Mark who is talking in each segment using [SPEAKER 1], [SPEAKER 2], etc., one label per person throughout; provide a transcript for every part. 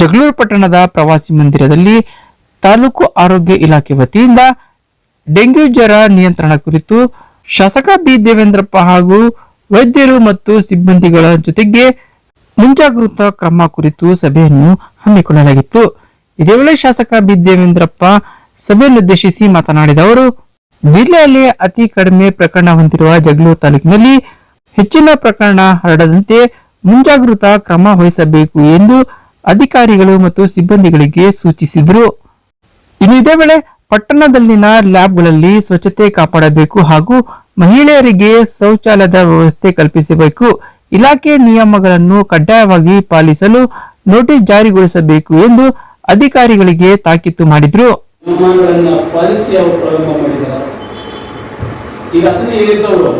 [SPEAKER 1] ಜಗಳೂರು ಪಟ್ಟಣದ ಪ್ರವಾಸಿ ಮಂದಿರದಲ್ಲಿ ತಾಲೂಕು ಆರೋಗ್ಯ ಇಲಾಖೆ ವತಿಯಿಂದ ಡೆಂಗ್ಯೂ ಜ್ವರ ನಿಯಂತ್ರಣ ಕುರಿತು ಶಾಸಕ ಬಿ ದೇವೇಂದ್ರಪ್ಪ ಹಾಗೂ ವೈದ್ಯರು ಮತ್ತು ಸಿಬ್ಬಂದಿಗಳ ಜೊತೆಗೆ ಮುಂಜಾಗೃತ ಕ್ರಮ ಕುರಿತು ಸಭೆಯನ್ನು ಹಮ್ಮಿಕೊಳ್ಳಲಾಗಿತ್ತು. ಇದೇ ವೇಳೆ ಶಾಸಕ ಬಿ ದೇವೇಂದ್ರಪ್ಪ ಸಭೆಯನ್ನುದ್ದೇಶಿಸಿ ಮಾತನಾಡಿದ ಅವರು, ಜಿಲ್ಲೆಯಲ್ಲಿ ಅತಿ ಕಡಿಮೆ ಪ್ರಕರಣ ಹೊಂದಿರುವ ಜಗಳೂರು ತಾಲೂಕಿನಲ್ಲಿ ಹೆಚ್ಚಿನ ಪ್ರಕರಣ ಹರಡದಂತೆ ಮುಂಜಾಗೃತ ಕ್ರಮ ವಹಿಸಬೇಕು ಎಂದು ಅಧಿಕಾರಿಗಳು ಮತ್ತು ಸಿಬ್ಬಂದಿಗಳಿಗೆ ಸೂಚಿಸಿದರು. ಇನ್ನು ಇದೇ ವೇಳೆ ಪಟ್ಟಣದಲ್ಲಿನ ಲ್ಯಾಬ್ಗಳಲ್ಲಿ ಸ್ವಚ್ಛತೆ ಕಾಪಾಡಬೇಕು ಹಾಗೂ ಮಹಿಳೆಯರಿಗೆ ಶೌಚಾಲಯದ ವ್ಯವಸ್ಥೆ ಕಲ್ಪಿಸಬೇಕು. ಇಲಾಖೆ ನಿಯಮಗಳನ್ನು ಕಡ್ಡಾಯವಾಗಿ ಪಾಲಿಸಲು ನೋಟಿಸ್ ಜಾರಿಗೊಳಿಸಬೇಕು ಎಂದು ಅಧಿಕಾರಿಗಳಿಗೆ ತಾಕೀತು ಮಾಡಿದ್ರು.
[SPEAKER 2] ಈಗ ಅದನ್ನೇ ಹೇಳಿದ್ದವರು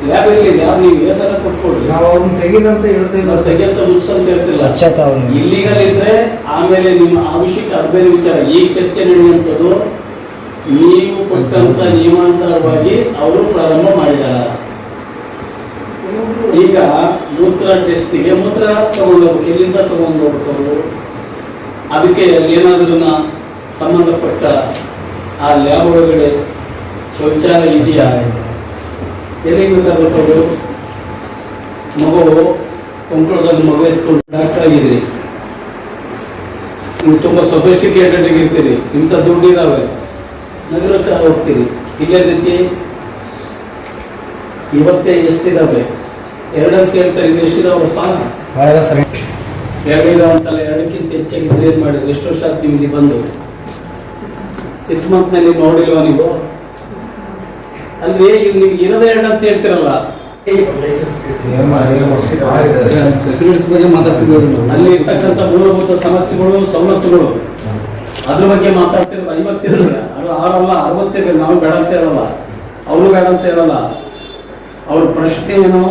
[SPEAKER 2] ನೀವು ಹೆಸರ ಕೊಟ್ಕೊಡ್ರಿ
[SPEAKER 3] ನಾವು ಅವ್ರನ್ನ ತೆಗಿದಂತ ಹೇಳ್ತಾ
[SPEAKER 2] ನಾವು ತೆಗೆಂತ ಮುಚ್ಚಂತ ಹೇಳ್ತಿಲ್ಲ.
[SPEAKER 3] ಸ್ವಚ್ಛತೆ ಅವ್ರು
[SPEAKER 2] ಇಲ್ಲಿಗಲ್ ಇದ್ರೆ ಆಮೇಲೆ ನಿಮ್ಮ ಆ ವಿಷಯಕ್ಕೆ ಅದು ಬೇರೆ ವಿಚಾರ. ಈಗ ಚರ್ಚೆ ನಡೆಯುವಂಥದ್ದು ನೀವು ಕೊಟ್ಟಂತ ನಿಯಮಾನುಸಾರವಾಗಿ ಅವರು ಪ್ರಾರಂಭ ಮಾಡಿದ್ದಾರೆ ಈಗ ಮೂತ್ರ ಟೆಸ್ಟಿಗೆ ಮೂತ್ರ ತಗೊಂಡೋಗ್ಬೇಕು ಎಲ್ಲಿಂದ ತಗೊಂಡು ಹೋಗ್ಬೇಕು ಅದಕ್ಕೆ ಏನಾದ್ರೂ ಸಂಬಂಧಪಟ್ಟ ಆ ಲ್ಯಾಬ್ ಒಳಗಡೆ ಶೌಚಾಲಯ ಇದೆಯಾ? ಎಲ್ಲಿಂದ ತಗೋಬೇಕು ಮಗು ಕೊಂಕಣದಲ್ಲಿ ಮಗು ಎತ್ಕೊಂಡು ಡಾಕ್ಟರ್ ಆಗಿದ್ರಿ ನೀವು ತುಂಬ ಸೊಫಿಸ್ಟಿಕೇಟೆಡ್ ಆಗಿರ್ತೀರಿ. ಇಂಥ ದುಡ್ಡು ಇದಾವೆ. ನಗರಕ್ಕೆ ಹೋಗ್ತೀರಿ. ಇಲ್ಲೇ ರೀತಿ ಇವತ್ತೇ ಎಷ್ಟಿದಾವೆ? ಎರಡಂತ ಹೇಳ್ತಾರೆ ಇನ್ನು ಎಷ್ಟಿದಾವಪ್ಪ? ಎರಡಿದಾವ ಅಂತಲ್ಲ ಎರಡಕ್ಕಿಂತ ಹೆಚ್ಚಾಗಿ ಏನು ಮಾಡಿದ್ರು. ಎಷ್ಟು ವರ್ಷ ಆಯ್ತು ಇಲ್ಲಿ ಬಂದು? ಸಿಕ್ಸ್ ಮಂತ್ನಲ್ಲಿ ನೋಡಿಲ್ವಾ ನೀವು? ಅಲ್ಲಿ ನೀವು ಇರೋದೇ ಎರಡು ಅಂತ ಹೇಳ್ತಿರಲ್ಲ.
[SPEAKER 4] ಬಗ್ಗೆ
[SPEAKER 2] ಅಲ್ಲಿ ಇರ್ತಕ್ಕಂಥ ಮೂಲಭೂತ ಸಮಸ್ಯೆಗಳು, ಸವಲತ್ತುಗಳು. ಅದ್ರ ಬಗ್ಗೆ ಮಾತಾಡ್ತಿರೋದು ಐವತ್ತಿರಲ್ಲ ಅದು ಆರಲ್ಲ ಅರವತ್ತಿರಲಿಲ್ಲ ನಾವು ಬೇಡ ಅಂತ ಹೇಳಲ್ಲ. ಅವರು ಬೇಡ ಅಂತ ಹೇಳಲ್ಲ. ಅವ್ರ ಪ್ರಶ್ನೆ ಏನು?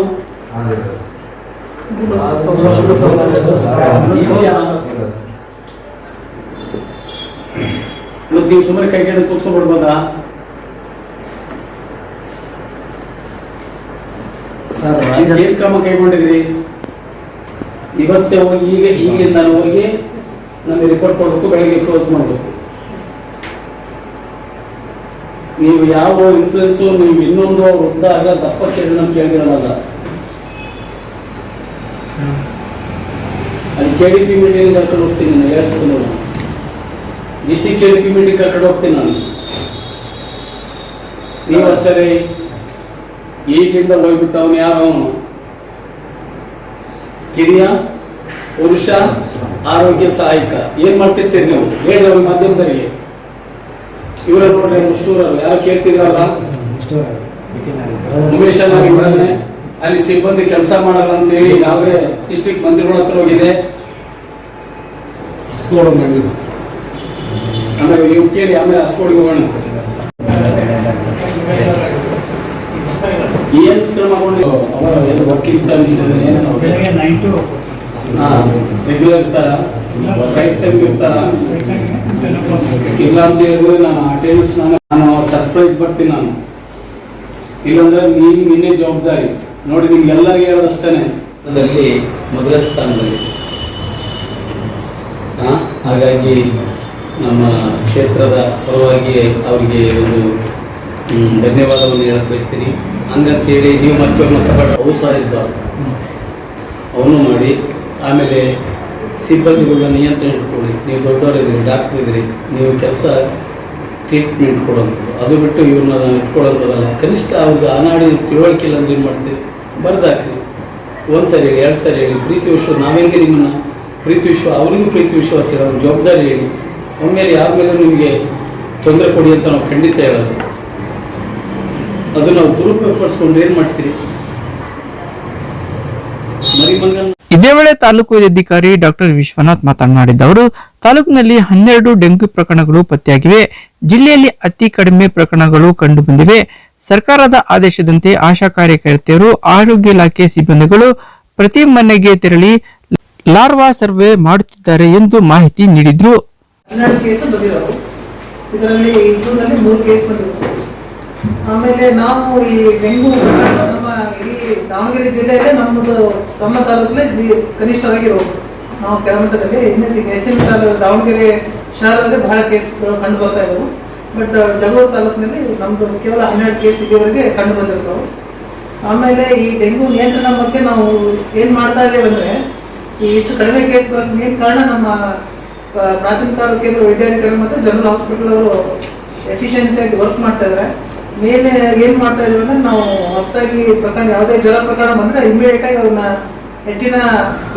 [SPEAKER 2] ಇವತ್ತು ನೀವು ಸುಮ್ಮನೆ ಕೈ ಕೆಡ ಕೂತ್ಕೊಂಡ್ಬಿಡ್ಬೋದಾ
[SPEAKER 3] ಸರ್
[SPEAKER 2] ಏನ್ ಕ್ರಮ ಕೈಗೊಂಡಿದ್ರಿ? ಇವತ್ತೇ ಹೋಗಿ, ಈಗ ಈಗಿಂದ ಹೋಗಿ ನಮಗೆ ರಿಪೋರ್ಟ್ ಕೊಡಬೇಕು, ಬೆಳಿಗ್ಗೆ ಕ್ಲೋಸ್ ಮಾಡಬೇಕು. ನೀವು ಯಾವ ಇನ್ಫ್ಲುಯೆನ್ಸು ನೀವು ಇನ್ನೊಂದು ವೃದ್ಧ ಆಗಲ್ಲ ದಪ್ಪ ಕೇಳಿ ನಮ್ಗೆ ಕೇಳಿರೋಲ್ಲ ಅಲ್ಲಿ ಕೆ ಡಿ ಪಿ ಮೀಟಿಂಗ್ ಕರ್ಕೊಂಡು ಹೋಗ್ತೀನಿ ನಾನು ಹೇಳ್ತೀನಿ ನಾನು district K D P meeting ಕರ್ಕೊಂಡು ಹೋಗ್ತೀನಿ ನಾನು. ನೀವು ಅಷ್ಟೇ ರೀ ಹೋಗ್ಬಿಟ್ಟವನು ಹೋಗ್ಬಿಟ್ಟು ಯಾರು ಅವನು? ಕಿರಿಯ ಪುರುಷ ಆರೋಗ್ಯ ಸಹಾಯಕ. ಏನ್ ಮಾಡ್ತಿರ್ತೀರಿ ನೀವು? ಹೇಳಿ ಅವ್ರ ಮಾಧ್ಯಮದಲ್ಲಿ. ಇವರ ನೋಡ್ರಿ ಮುಷ್ಟೂರರು. ಯಾರು ಕೇಳ್ತಿದ್ರಲ್ಲ? ಉಮೇಶ ಬಿಡನೆ ಅಲ್ಲಿ ಸಿಬ್ಬಂದಿ ಕೆಲಸ ಮಾಡಲ್ಲ ಅಂತ ಹೇಳಿ ನಾವೇ ಡಿಸ್ಟ್ರಿಕ್ಟ್ ಮಂತ್ರಿಗಳ ಹತ್ರ ಹೋಗಿದೆ. ಅಂದ್ರೆ ಯು ಕೇಳಿ ಆಮೇಲೆ ಹಸ್ಕೋಡಿಗೆ ಹೋಗೋಣ ಏನ್ ಕ್ರಮ ತಗೊಂಡು ಅವರ ಏನು ವರ್ಕಿಂಗ್ ಟೈಮ್ಸ್ ಏನು
[SPEAKER 5] ಬೆಳಗ್ಗೆ ನೈನ್ ಟು
[SPEAKER 2] ಹಾ ರೆಗ್ಯುಲರ್ ಇರ್ತಾರ? ರೈಟ್ ಟೈಮ್ ಇರ್ತಾರ? ಇಲ್ಲ ಅಂತ ಹೇಳಿದ್ರೆ ನಾನು ಅಟೆಂಡೆನ್ಸ್ ನಾನು ನಾನು ಸರ್ಪ್ರೈಸ್ ಬರ್ತೀನಿ ನಾನು. ಇಲ್ಲಾಂದ್ರೆ ನೀನು ನಿನ್ನೆ ಜವಾಬ್ದಾರಿ. ನೋಡಿ ನಿಮ್ಗೆ ಎಲ್ಲರಿಗೂ ಹೇಳೋದಷ್ಟೇನೆ ಅದರಲ್ಲಿ ಮೊದಲ ಸ್ಥಾನದಲ್ಲಿ. ಹಾ ಹಾಗಾಗಿ ನಮ್ಮ ಕ್ಷೇತ್ರದ ಪರವಾಗಿ ಅವರಿಗೆ ಒಂದು ಧನ್ಯವಾದವನ್ನು ಹೇಳಕ್ ಬಯಸ್ತೀನಿ. ಹಂಗಂತೇಳಿ ನೀವು ಮತ್ತೆ ಕಬಡ್ಡಿ ಅವು ಸಹ ಇರಬಾರ್ದು. ಅವನು ಮಾಡಿ, ಆಮೇಲೆ ಸಿಬ್ಬಂದಿಗಳನ್ನ ನಿಯಂತ್ರಣ ಇಟ್ಕೊಳ್ಳಿ. ನೀವು ದೊಡ್ಡವರಿದ್ದೀರಿ ಡಾಕ್ಟ್ರ್ ಇದ್ದೀರಿ, ನೀವು ಕೆಲಸ ಟ್ರೀಟ್ಮೆಂಟ್ ಕೊಡೋಂಥದ್ದು. ಅದು ಬಿಟ್ಟು ಇವ್ರನ್ನ ಇಟ್ಕೊಳ್ಳೋಂಥದ್ದಲ್ಲ. ಕನಿಷ್ಠ ಅವ್ರಿಗೆ ಅನಾಡಿ ತಿಳುವಳಿಕೆ ಇಲ್ಲ ಅಂದ್ರೆ ಏನು ಮಾಡ್ತೀವಿ ಬರ್ದಾಕ್ರಿ. ಒಂದು ಸರಿ ಹೇಳಿ ಎರಡು ಸರಿ ಹೇಳಿ. ಪ್ರೀತಿ ವಿಶ್ವಾಸ ನಾವೆಂಗೆ ನಿಮ್ಮನ್ನು ಪ್ರೀತಿ ವಿಶ್ವ ಅವನಿಗೂ ಪ್ರೀತಿ ವಿಶ್ವಾಸ ಇರೋ ಜವಾಬ್ದಾರಿ ಹೇಳಿ. ಅವನ ಮೇಲೆ ಯಾರ ಮೇಲೆ ನಿಮಗೆ ತೊಂದರೆ ಕೊಡಿ ಅಂತ ನಾವು ಖಂಡಿತ ಹೇಳೋದು. ಅದು ನಾವು ದುರುಪಯೋಗಪಡಿಸ್ಕೊಂಡು ಏನು ಮಾಡ್ತೀರಿ? ಮರಿಮಂಗನ್
[SPEAKER 1] ಇದೇ ವೇಳೆ ತಾಲೂಕು ವೈದ್ಯಾಧಿಕಾರಿ ಡಾಕ್ಟರ್ ವಿಶ್ವನಾಥ್ ಮಾತನಾಡಿದ ಅವರು ತಾಲೂಕಿನಲ್ಲಿ ಹನ್ನೆರಡು ಡೆಂಗ್ಯೂ ಪ್ರಕರಣಗಳು ಪತ್ತೆಯಾಗಿವೆ. ಜಿಲ್ಲೆಯಲ್ಲಿ ಅತಿ ಕಡಿಮೆ ಪ್ರಕರಣಗಳು ಕಂಡು ಬಂದಿವೆ ಸರ್ಕಾರದ ಆದೇಶದಂತೆ ಆಶಾ ಕಾರ್ಯಕರ್ತೆಯರು ಆರೋಗ್ಯ ಇಲಾಖೆ ಸಿಬ್ಬಂದಿಗಳು ಪ್ರತಿ ಮನೆಗೆ ತೆರಳಿ ಲಾರ್ವಾ ಸರ್ವೆ ಮಾಡುತ್ತಿದ್ದಾರೆ ಎಂದು ಮಾಹಿತಿ ನೀಡಿದ್ರು.
[SPEAKER 6] ಆಮೇಲೆ ನಾವು ಈ ಡೆಂಗು ನಮ್ಮ ಇಡೀ ದಾವಣಗೆರೆ ಜಿಲ್ಲೆಯಲ್ಲೇ ನಮ್ಮದು ನಮ್ಮ ತಾಲೂಕಲ್ಲೇ ಕನಿಷ್ಠವಾಗಿರೋದು ನಾವು ಕೆಳಮಟ್ಟದಲ್ಲಿ ಇನ್ನೊಂದು ಹೆಚ್ಚಿನ ತಾಲೂಕು ದಾವಣಗೆರೆ ಶಹರದಲ್ಲಿ ಬಹಳ ಕೇಸ್ಗಳು ಕಂಡು ಬರ್ತಾ ಇದ್ದವು. ಬಟ್ ಜಗಳೂರು ತಾಲೂಕಿನಲ್ಲಿ ನಮ್ಮದು ಕೇವಲ ಹನ್ನೆರಡು ಕೇಸ್ ಇಲ್ಲಿವರೆಗೆ ಕಂಡು ಬಂದಿರ್ತಾವೆ. ಆಮೇಲೆ ಈ ಡೆಂಗು ನಿಯಂತ್ರಣ ಬಗ್ಗೆ ನಾವು ಏನು ಮಾಡ್ತಾ ಇದ್ದೇವೆ ಅಂದ್ರೆ, ಈ ಇಷ್ಟು ಕಡಿಮೆ ಕೇಸ್ ಬರೋಕ್ಕೆ ಮೇನ್ ಕಾರಣ ನಮ್ಮ ಪ್ರಾಥಮಿಕ ಆರೋಗ್ಯ ಕೇಂದ್ರ ವೈದ್ಯಾಧಿಕಾರಿ ಮತ್ತು ಜನರಲ್ ಹಾಸ್ಪಿಟಲ್ ಅವರು ಎಫಿಷಿಯನ್ಸಿಯಾಗಿ ವರ್ಕ್ ಮಾಡ್ತಾ ಇದ್ದಾರೆ. ಮೇಲೆ ಏನ್ ಮಾಡ್ತಾ ಇದ್ದೀವಿ ಅಂದ್ರೆ ನಾವು ಹೊಸದಾಗಿ ಪ್ರಕರಣ ಯಾವುದೇ ಜ್ವರ ಪ್ರಕರಣ ಬಂದ್ರೆ ಇಮಿಡಿಯೇಟ್ ಆಗಿ ಅವ್ರನ್ನ ಹೆಚ್ಚಿನ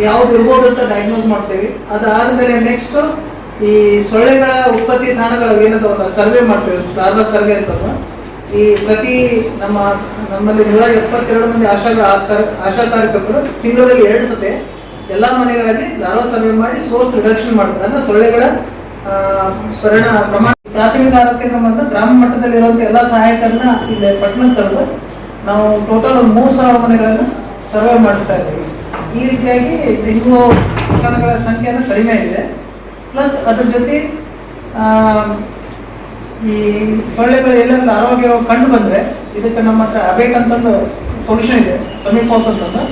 [SPEAKER 6] ಯಾವ್ದು ಇರ್ಬೋದು ಅಂತ ಡಯಾಗ್ನೋಸ್ ಮಾಡ್ತೇವೆ. ಅದಾದ್ಮೇಲೆ ನೆಕ್ಸ್ಟ್ ಈ ಸೊಳ್ಳೆಗಳ ಉತ್ಪತ್ತಿ ತಾಣಗಳ ಏನದ ಸರ್ವೆ ಮಾಡ್ತೇವೆ. ಸಾರ್ವ ಸರ್ವೆ ಅಂತ ಈ ಪ್ರತಿ ನಮ್ಮ ನಮ್ಮಲ್ಲಿ ನೂರ ಎಪ್ಪತ್ತೆರಡು ಮಂದಿ ಆಶಾ ಆಶಾ ಕಾರ್ಯಕರ್ತರು ತಿಂಗಳಲ್ಲಿ ಎರಡು ಸತಿ ಎಲ್ಲಾ ಮನೆಗಳಲ್ಲಿ ಲಾರ್ವ ಸರ್ವೆ ಮಾಡಿ ಸೋರ್ಸ್ ರಿಡಕ್ಷನ್ ಮಾಡ್ತಾರೆ. ಅಂದ್ರೆ ಸೊಳ್ಳೆಗಳ ಆ, ಪರಿಣ ಪ್ರಮಾಣ ಪ್ರಾಥಮಿಕ ಆರೋಗ್ಯ ಕೇಂದ್ರ ಗ್ರಾಮ ಮಟ್ಟದಲ್ಲಿ ಇರುವಂತ ಎಲ್ಲಾ ಸಹಾಯಕರನ್ನ ಇಲ್ಲಿ ಪಟ್ಟಣಕ್ಕೆ ತಂದು ನಾವು ಟೋಟಲ್ ಒಂದು ಮೂರು ಸಾವಿರ ಮನೆಗಳನ್ನ ಸರ್ವೆ ಮಾಡಿಸ್ತಾ ಇದ್ದೀವಿ. ಈ ರೀತಿಯಾಗಿ ಡೆಂಗು ಪ್ರಕರಣಗಳ ಸಂಖ್ಯೆಯನ್ನು ಕಡಿಮೆ ಆಗಿದೆ. ಪ್ಲಸ್ ಅದ್ರ ಜೊತೆ ಈ ಸೊಳ್ಳೆಗಳು ಎಲ್ಲೆಲ್ಲ ಆರೋಗ್ಯ ರೋಗ ಕಂಡು ಬಂದ್ರೆ ಇದಕ್ಕೆ ನಮ್ಮ ಹತ್ರ ಅಬೇಟ್ ಅಂತಂದು ಸೊಲ್ಯೂಷನ್ ಇದೆ. ಟೊಮಿಫಾಸ್ ಅಂತಂದು.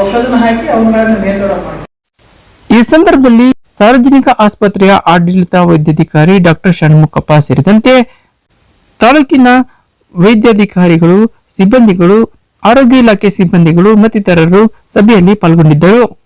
[SPEAKER 6] ಔಷಧನ ಹಾಕಿ ಅವುಗಳನ್ನು ನಿಯಂತ್ರಣ ಮಾಡಿ
[SPEAKER 1] ಈ ಸಂದರ್ಭದಲ್ಲಿ ಸಾರ್ವಜನಿಕ ಆಸ್ಪತ್ರೆಯ ಆಡಳಿತ ವೈದ್ಯಾಧಿಕಾರಿ ಡಾಕ್ಟರ್ ಷಣ್ಮುಖಪ್ಪ ಸೇರಿದಂತೆ ತಾಲೂಕಿನ ವೈದ್ಯಾಧಿಕಾರಿಗಳು, ಸಿಬ್ಬಂದಿಗಳು, ಆರೋಗ್ಯ ಇಲಾಖೆ ಸಿಬ್ಬಂದಿಗಳು ಮತ್ತಿತರರು ಸಭೆಯಲ್ಲಿ ಪಾಲ್ಗೊಂಡಿದ್ದರು.